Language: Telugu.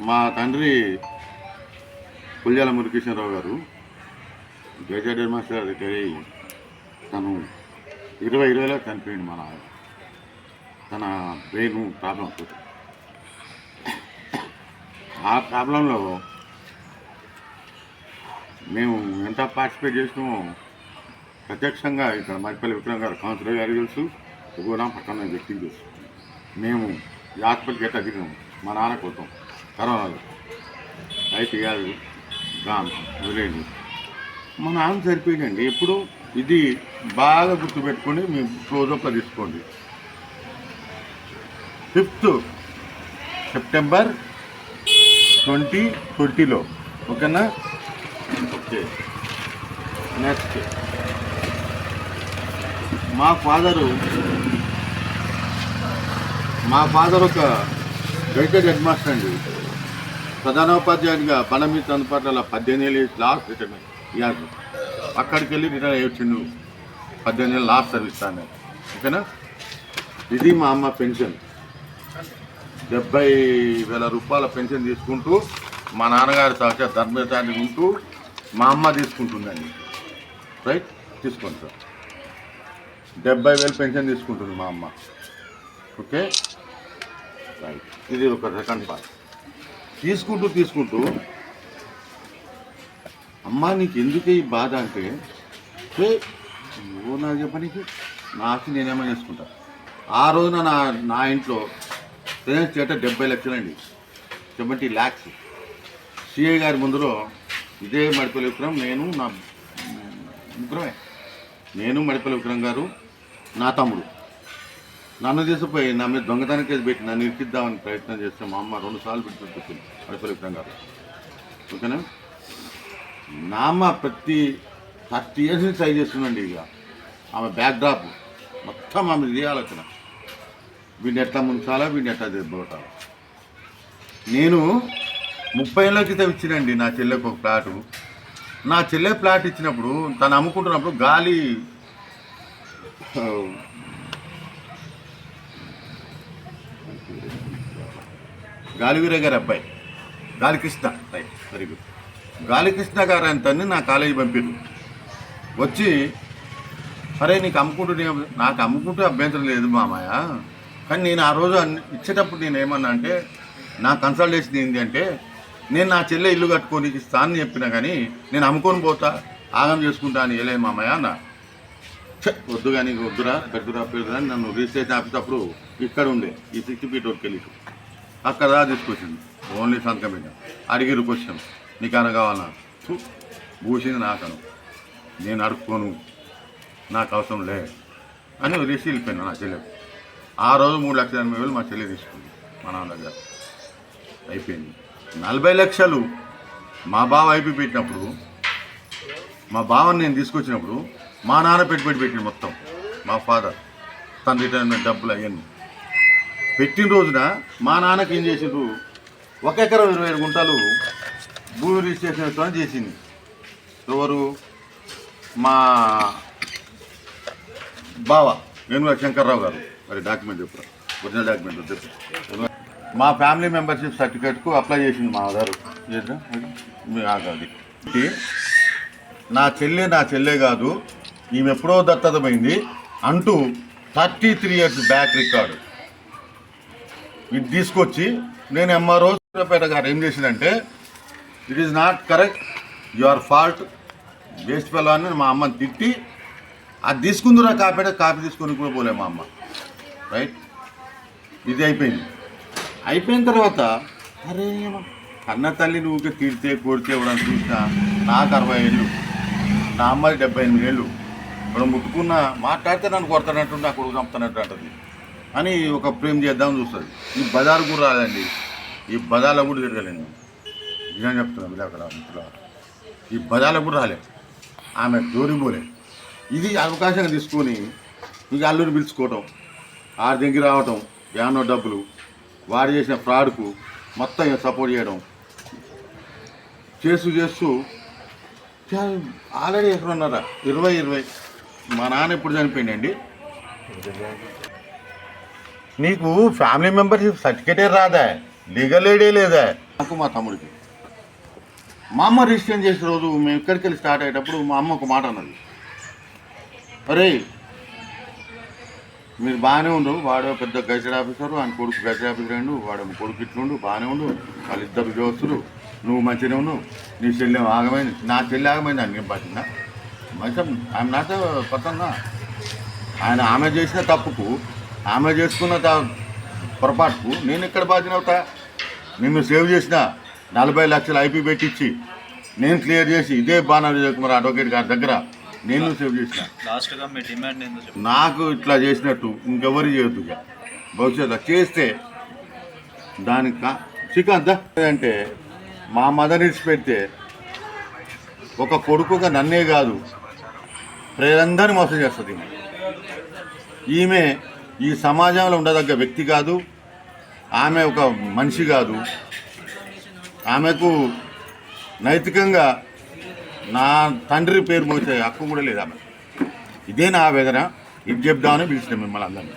మా తండ్రి పుల్యాల మురకృష్ణరావు గారు గ్రాడ్యుయేట్ మాస్టర్ రిటైర్ అయ్యి తను ఇరవై ఇరవైలో చనిపోయింది మన తన బ్రెయిన్ ప్రాబ్లం ఆ ప్రాబ్లంలో మేము ఎంత పార్టిసిపేట్ చేసినామో ప్రత్యక్షంగా ఇక్కడ మరిపల్లి విక్రమ్ గారు కౌన్సిలర్ గారు తెలుసు. కూడా పక్కన వ్యక్తికి తెలుసు. మేము ఈ హాస్పిటల్కి ఎట్లా దిగినాము? మా నాన్న కోసం. కరోనాలు. అయితే కాదు గామ్ వదిలేదు మా నాన్న సరిపోయిందండి. ఎప్పుడు ఇది బాగా గుర్తుపెట్టుకొని మీ క్లోజప్లో తీసుకోండి. ఫిఫ్త్ సెప్టెంబర్ ట్వంటీ ట్వంటీలో. ఓకేనా? ఓకే. నెక్స్ట్. మా ఫాదరు మా ఫాదర్ ఒక గైటెడ్ హెడ్ మాస్టర్ అండి ప్రధానోపాధ్యాయునిగా బనమిత్ అందుబాటులో పద్దెనిమిది ఏళ్ళు లాస్ట్ రిటైర్మెంట్ ఇయర్ అక్కడికి వెళ్ళి రిటైర్ అయ్యొచ్చిండు. పద్దెనిమిది ఏళ్ళు లాస్ట్ సర్వీస్ తానే ఓకేనా? ఇది మా అమ్మ పెన్షన్. డెబ్బై వేల రూపాయల పెన్షన్ తీసుకుంటూ మా నాన్నగారి సాక్షాత్ ధర్మచారి ఉంటూ మా అమ్మ తీసుకుంటుందండి. రైట్? తీసుకోండి సార్. డెబ్బై వేలు పెన్షన్ తీసుకుంటుంది మా అమ్మ. ఓకే? రైట్ ఇది ఒక సెకండ్ పార్ట్ తీసుకుంటూ తీసుకుంటూ అమ్మ నీకు ఎందుకు ఈ బాధ అంటే "ఏ, నువ్వు నాకు చెప్పనీకి నాకు నేనేమో చేసుకుంటా. ఆ రోజున నా నా ఇంట్లో ఫైనాన్స్ చేట డెబ్బై లక్షలండి. సెవెంటీ ల్యాక్స్. సిఐ గారి ముందులో ఇదే మడిపల్లి విక్రమ్ నేను నా ముగ్గురమే. నేను మడిపల్లి విక్రమ్ గారు నా తమ్ముడు. నన్ను తీసుకుపోయి నా మీద దొంగతనం కేసు పెట్టి నన్ను ఇరికిద్దామని ప్రయత్నం చేస్తే మా అమ్మ రెండు సార్లు పెట్టి చెప్పింది మడిపల్లి గారు ఓకేనా? నా అమ్మ ప్రతి థర్టీ ఇయర్స్ నుంచి ట్రై చేస్తుందండి ఇక. ఆమె బ్యాక్ డ్రాప్ మొత్తం ఆమె ఇది ఆలోచన. వీడిని ఎట్లా ముంచాలా వీడిని ఎట్లా దెబ్బకొట్టాలా నేను ముప్పై ఏళ్ళ క్రితం ఇచ్చినండి నా చెల్లెకు ఒక ప్లాటు నా చెల్లె ప్లాట్ ఇచ్చినప్పుడు తను అమ్ముకుంటున్నప్పుడు గాలి గాలివీర గారి అబ్బాయి. Galikrishna right very good Galikrishna గారు అంతని నా కాలేజీ పంపారు వచ్చి సరే నీకు అమ్ముకుంటూ నాకు అమ్ముకుంటూ అభ్యంతరం లేదు మామయ్య. కానీ నేను ఆ రోజు అన్ని- ఇచ్చేటప్పుడు నేను ఏమన్నా అంటే నా కన్సల్టేషన్ ఏంటి అంటే నేను నా చెల్లె ఇల్లు కట్టుకోనికి ఇస్తానని చెప్పినా కానీ నేను అమ్ముకొని పోతా ఆగం చేసుకుంటా అని వెళ్ళే మామయ్య అన్న. వద్దు కానీ వద్దురా పెద్దరా పెద్దరా అని నన్ను రిజిస్ట్రేషన్ ఆఫీస్ అప్పుడు ఇక్కడ ఉండే ఈ సిక్స్టీ ఫీట్ వరకు వెళ్ళి అక్కడ దా తీసుకొచ్చింది. ఓన్లీ సంతకం పెట్టాం. అడిగిరు క్వశ్చన్ నీకు అన కావాలన్నా? నాకను. నేను అడుక్కోను. నాకు అవసరం లే అని వదిలేసి వెళ్ళిపోయాను నా చెల్లె ఆ రోజు మూడు లక్షల ఎనభై వేలు మా చెల్లె తీసుకుంది మా నాన్న దగ్గర. అయిపోయింది. నలభై లక్షలు మా బావ అయిపోయి పెట్టినప్పుడు మా బావని నేను తీసుకొచ్చినప్పుడు మా నాన్న పెట్టుబడి పెట్టింది మొత్తం. మా ఫాదర్. తన రిటైర్మెంట్ డబ్బులు అవన్నీ పెట్టిన రోజున మా నాన్నకి ఏం చేసిండ్రు? ఒక ఎకరం ఇరవై ఐదు గుంటలు భూమి రిజిస్ట్రేషన్ చేసింది. ఎవరు? మా బావ వేణుగా శంకర్రావు గారు. మరి డాక్యుమెంట్ చెప్పారు. ఒరిజినల్ డాక్యుమెంట్ చెప్పు. మా ఫ్యామిలీ మెంబర్షిప్ సర్టిఫికేట్కు అప్లై చేసింది మా ఆధారు. మీ ఆధార్ నా చెల్లె నా చెల్లె కాదు ఈమె ఎప్పుడో దత్తత పోయింది అంటూ thirty three years back record. ఇది తీసుకొచ్చి నేను ఎంఆర్ఓ సూర్యాపేట గారు ఏం చేసిందంటే it is not correct your fault waste fellow అని మా అమ్మని తిట్టి అది తీసుకుందురా కాపీ కాపీ తీసుకొని కూడా పోలే మా అమ్మ. రైట్ ఇది అయిపోయింది. అయిపోయిన తర్వాత అరే కన్న తల్లి నువ్వు తిడితే కొడితే ఇవ్వడం చూసినా నాకు అరవై ఏళ్ళు నా అమ్మాయి డెబ్బై ఎనిమిది ఏళ్ళు. ఇప్పుడు ముట్టుకున్న మాట్లాడితే నన్ను కొడతానంటు నా కొడుకు చంపుతానంటు అంటది. అని ఒక ప్రేమ్ చేద్దామని చూస్తుంది. ఈ బజారు కూడా రాదండి. ఈ బజార్లో కూడా తిరగలేను నిజం చెప్తున్నాను మీరు అక్కడ ఈ బజార్లో కూడా రాలే ఆమె జోరి పోలే ఇది అవకాశంగా తీసుకొని ఇక అల్లుని పిలుచుకోవటం ఆడి దగ్గర రావటం యానో డబ్బులు వాడు చేసిన ఫ్రాడ్కు మొత్తం ఇక సపోర్ట్ చేయడం చేస్తూ చేస్తూ ఆల్రెడీ ఎక్కడ ఉన్నారా? ఇరవై ఇరవై. మా నాన్న ఎప్పుడు చనిపోయిందండి నీకు ఫ్యామిలీ మెంబర్షిప్ సర్టిఫికేటే రాదా? దిగలేడే లేదా? నాకు మా తమ్ముడికి. మా అమ్మ రిజిస్ట్రేషన్ చేసిన రోజు మేము ఇక్కడికి వెళ్ళి స్టార్ట్ అయ్యేటప్పుడు మా అమ్మ ఒక మాట అన్నది. అరే మీరు బాగానే ఉండు వాడు పెద్ద గజెట్ ఆఫీసరు ఆయన కొడుకు గజెట్ ఆఫీసర్ అండు వాడు కొడుకు ఇట్లుండు బాగానే ఉండు వాళ్ళిద్దరు ఉద్యోగస్తులు నువ్వు మంచిగా ఉన్నావు నీ చెల్లెం ఆగమైంది నా చెల్లి ఆగమైంది అని నేను పట్టిందా? మంచి ఆమె నాతో పతంగా ఆయన ఆమె చేసిన తప్పుకు ఆమె చేసుకున్న పొరపాటుకు నేను ఎక్కడ బాధ్యత అవుతా? నిన్ను సేవ్ చేసిన నలభై లక్షలు ఐపీ పెట్టించి నేను క్లియర్ చేసి ఇదే బాణా విజయ్ కుమార్ అడ్వకేట్ గారి దగ్గర నేను సేవ్ చేసిన. మీ డిమాండ్ నాకు ఇట్లా చేసినట్టు ఇంకెవరు చేయొద్దు ఇక. భవిష్యత్తు చేస్తే దానికి శ్రీకాంత్ అంటే మా మదర్ ఇచ్చి పెడితే ఒక కొడుకుగా నన్నే కాదు ప్రజలందరినీ మోసం చేస్తుంది. ఈమె ఈ సమాజంలో ఉండదగ్గ వ్యక్తి కాదు. ఆమె ఒక మనిషి కాదు. ఆమెకు నైతికంగా నా తండ్రి పేరు మోసే హక్కు కూడా లేదు ఆమె. ఇదే నా ఆవేదన. ఇది చెప్దామని పిలిచిన మిమ్మల్ని అందరినీ.